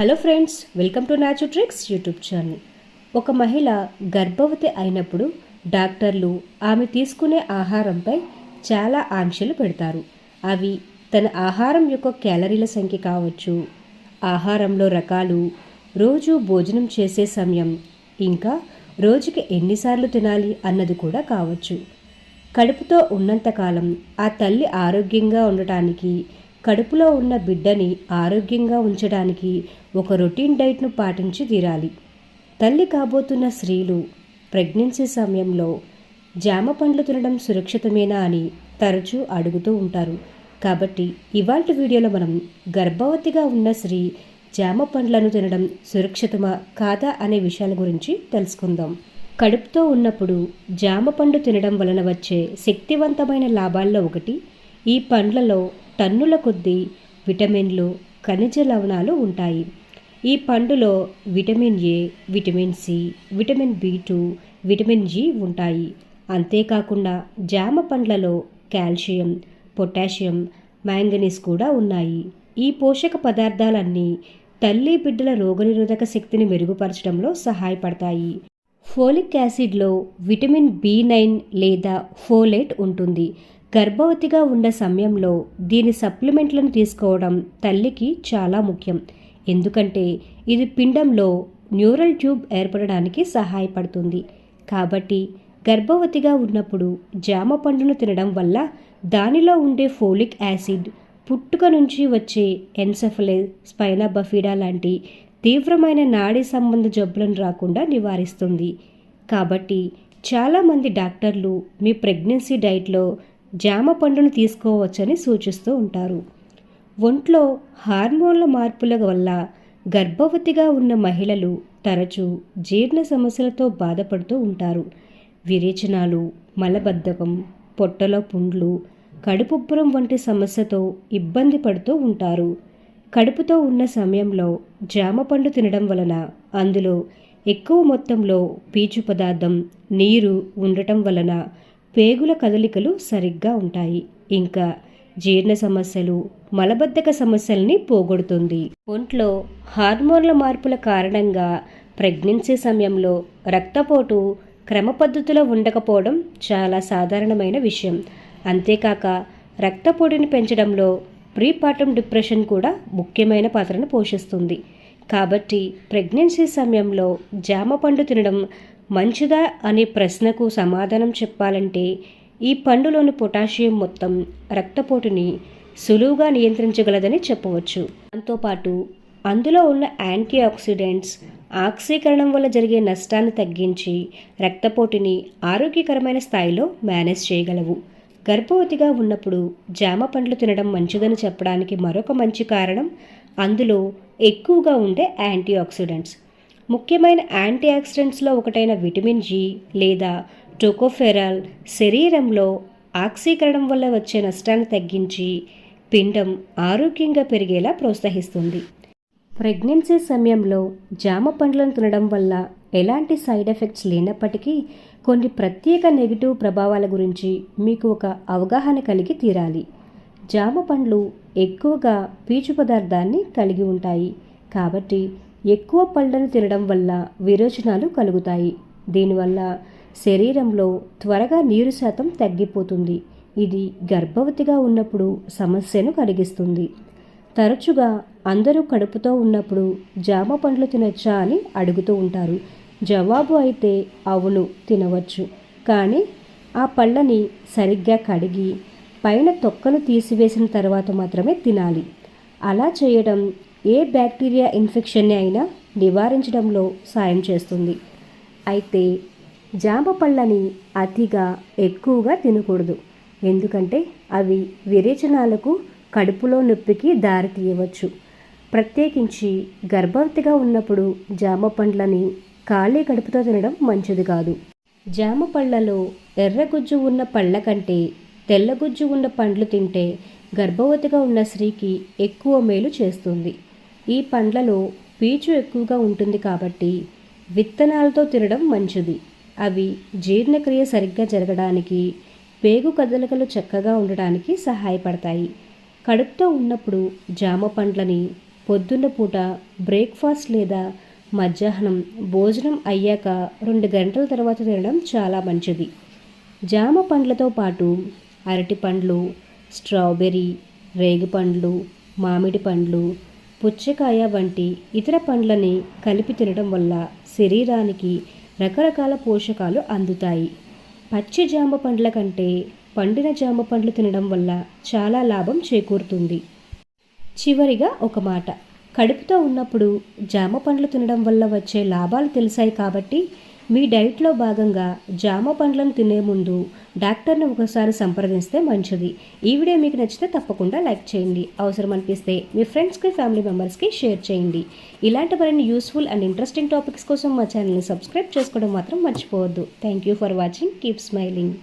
Hello friends welcome to tricks YouTube channel. ఒక మహిళ గర్భవతి అయినప్పుడు డాక్టర్లు ఆమె తీసుకునే ఆహారంపై చాలా ఆంక్షలు పెడతారు. అవి తన ఆహారం యొక్క క్యాలరీల సంఖ్య కావచ్చు ఆహారంలో రకాలు రోజు భోజనం చేసే సమయం ఇంకా రోజుకి ఎన్నిసార్లు తినాలి అన్నది కూడా కావచ్చు. కడుపుతో ఉన్నంతకాలం ఆ తల్లి ఆరోగ్యంగా ఉండటానికి కడుపులో ఉన్న బిడ్డని ఆరోగ్యంగా ఉంచడానికి ఒక రొటీన్ డైట్ను పాటించి తీరాలి. తల్లి కాబోతున్న స్త్రీలు ప్రెగ్నెన్సీ సమయంలో జామ పండ్లు తినడం సురక్షితమేనా అని తరచూ అడుగుతూ ఉంటారు. కాబట్టి ఇవాళ వీడియోలో మనం గర్భవతిగా ఉన్న స్త్రీ జామ పండ్లను తినడం సురక్షితమా కాదా అనే విషయాల గురించి తెలుసుకుందాం. కడుపుతో ఉన్నప్పుడు జామ పండు తినడం వలన వచ్చే శక్తివంతమైన లాభాల్లో ఒకటి ఈ పండ్లలో టన్నుల కొద్దీ విటమిన్లు ఖనిజ లవణాలు ఉంటాయి. ఈ పండులో vitamin A vitamin C vitamin B two vitamin G ఉంటాయి. అంతేకాకుండా జామ పండ్లలో కాల్షియం పొటాషియం మ్యాంగనీస్ కూడా ఉన్నాయి. ఈ పోషక పదార్థాలన్నీ తల్లి బిడ్డల రోగనిరోధక శక్తిని మెరుగుపరచడంలో సహాయపడతాయి. ఫోలిక్ యాసిడ్లో విటమిన్ బి నైన్ లేదా ఫోలేట్ ఉంటుంది. గర్భవతిగా ఉన్న సమయంలో దీని సప్లిమెంట్లను తీసుకోవడం తల్లికి చాలా ముఖ్యం. ఎందుకంటే ఇది పిండంలో న్యూరల్ ట్యూబ్ ఏర్పడడానికి సహాయపడుతుంది. కాబట్టి గర్భవతిగా ఉన్నప్పుడు జామ పండును తినడం వల్ల దానిలో ఉండే ఫోలిక్ యాసిడ్ పుట్టుక నుంచి వచ్చే ఎన్సెఫలే స్పైనా బఫీడా లాంటి తీవ్రమైన నాడీ సంబంధ జబ్బులను రాకుండా నివారిస్తుంది. కాబట్టి చాలామంది డాక్టర్లు మీ ప్రెగ్నెన్సీ డైట్లో జామ పండును తీసుకోవచ్చని సూచిస్తూ ఉంటారు. ఒంట్లో హార్మోన్ల మార్పుల వల్ల గర్భవతిగా ఉన్న మహిళలు తరచూ జీర్ణ సమస్యలతో బాధపడుతూ ఉంటారు. విరేచనాలు మలబద్ధకం పొట్టలో పుండ్లు కడుపుబ్బరం వంటి సమస్యతో ఇబ్బంది పడుతూ ఉంటారు. కడుపుతో ఉన్న సమయంలో జామ పండు తినడం వలన అందులో ఎక్కువ మొత్తంలో పీచు పదార్థం నీరు ఉండటం వలన పేగుల కదలికలు సరిగ్గా ఉంటాయి. ఇంకా జీర్ణ సమస్యలు మలబద్ధక సమస్యల్ని పోగొడుతుంది. ఒంట్లో హార్మోన్ల మార్పుల కారణంగా ప్రెగ్నెన్సీ సమయంలో రక్తపోటు క్రమపద్ధతిలో ఉండకపోవడం చాలా సాధారణమైన విషయం. అంతేకాక రక్తపోటుని పెంచడంలో ప్రీపార్టమ్ డిప్రెషన్ కూడా ముఖ్యమైన పాత్రను పోషిస్తుంది. కాబట్టి ప్రెగ్నెన్సీ సమయంలో జామ పండు తినడం మంచిదా అనే ప్రశ్నకు సమాధానం చెప్పాలంటే ఈ పండులోని పొటాషియం మొత్తం రక్తపోటుని సులువుగా నియంత్రించగలదని చెప్పవచ్చు. దాంతోపాటు అందులో ఉన్న యాంటీ ఆక్సిడెంట్స్ ఆక్సీకరణం వల్ల జరిగే నష్టాన్ని తగ్గించి రక్తపోటుని ఆరోగ్యకరమైన స్థాయిలో మేనేజ్ చేయగలవు. గర్భవతిగా ఉన్నప్పుడు జామ పండ్లు తినడం మంచిదని చెప్పడానికి మరొక మంచి కారణం అందులో ఎక్కువగా ఉండే యాంటీ ఆక్సిడెంట్స్ ముఖ్యమైన యాంటీ ఆక్సిడెంట్స్లో ఒకటైన విటమిన్ జి లేదా టోకోఫెరాల్ శరీరంలో ఆక్సీకరణం వల్ల వచ్చే నష్టాన్ని తగ్గించి పిండం ఆరోగ్యంగా పెరిగేలా ప్రోత్సహిస్తుంది. ప్రెగ్నెన్సీ సమయంలో జామ పండ్లను తినడం వల్ల ఎలాంటి సైడ్ ఎఫెక్ట్స్ లేనప్పటికీ కొన్ని ప్రత్యేక నెగిటివ్ ప్రభావాల గురించి మీకు ఒక అవగాహన కలిగి తీరాలి. జామ పండ్లు ఎక్కువగా పీచు పదార్థాన్ని కలిగి ఉంటాయి. కాబట్టి ఎక్కువ పళ్ళను తినడం వల్ల విరోచనాలు కలుగుతాయి. దీనివల్ల శరీరంలో త్వరగా నీరు శాతం తగ్గిపోతుంది. ఇది గర్భవతిగా ఉన్నప్పుడు సమస్యను కలిగిస్తుంది. తరచుగా అందరూ కడుపుతో ఉన్నప్పుడు జామ పండ్లు తినొచ్చా అని అడుగుతూ ఉంటారు. జవాబు అయితే అవును తినవచ్చు. కానీ ఆ పళ్ళని సరిగ్గా కడిగి పైన తొక్కను తీసివేసిన తర్వాత మాత్రమే తినాలి. అలా చేయడం ఏ బ్యాక్టీరియా ఇన్ఫెక్షన్ని అయినా నివారించడంలో సాయం చేస్తుంది. అయితే జామ పళ్ళని అతిగా ఎక్కువగా తినకూడదు. ఎందుకంటే అవి విరేచనాలకు కడుపులో నొప్పికి దారితీయవచ్చు. ప్రత్యేకించి గర్భవతిగా ఉన్నప్పుడు జామ పండ్లని ఖాళీ కడుపుతో తినడం మంచిది కాదు. జామ పళ్ళలో ఎర్రగుజ్జు ఉన్న పళ్ళ కంటే తెల్లగుజ్జు ఉన్న పండ్లు తింటే గర్భవతిగా ఉన్న స్త్రీకి ఎక్కువ మేలు చేస్తుంది. ఈ పండ్లలో పీచు ఎక్కువగా ఉంటుంది కాబట్టి విత్తనాలతో తినడం మంచిది. అవి జీర్ణక్రియ సరిగ్గా జరగడానికి పేగు కదలికలు చక్కగా ఉండడానికి సహాయపడతాయి. కడుపుతో ఉన్నప్పుడు జామ పండ్లని పొద్దున్న పూట బ్రేక్ఫాస్ట్ లేదా మధ్యాహ్నం భోజనం అయ్యాక రెండు గంటల తర్వాత తినడం చాలా మంచిది. జామ పండ్లతో పాటు అరటి పండ్లు స్ట్రాబెర్రీ రేగి పండ్లు మామిడి పండ్లు పుచ్చకాయ వంటి ఇతర పండ్లని కలిపి తినడం వల్ల శరీరానికి రకరకాల పోషకాలు అందుతాయి. పచ్చి జామ పండ్ల కంటే పండిన జామ పండ్లు తినడం వల్ల చాలా లాభం చేకూరుతుంది. చివరిగా ఒక మాట. కడుపుతో ఉన్నప్పుడు జామ పండ్లు తినడం వల్ల వచ్చే లాభాలు తెలిసాయి కాబట్టి మీ డైట్లో భాగంగా జామ పండ్లను తినే ముందు డాక్టర్ని ఒకసారి సంప్రదిస్తే మంచిది. ఈ వీడియో మీకు నచ్చితే తప్పకుండా లైక్ చేయండి. అవసరం అనిపిస్తే మీ ఫ్రెండ్స్కి ఫ్యామిలీ మెంబర్స్కి షేర్ చేయండి. ఇలాంటి మరిన్ని యూస్ఫుల్ అండ్ ఇంట్రెస్టింగ్ టాపిక్స్ కోసం మా ఛానల్ని సబ్స్క్రైబ్ చేసుకోవడం మాత్రం మర్చిపోవద్దు. Thank you for watching. Keep smiling.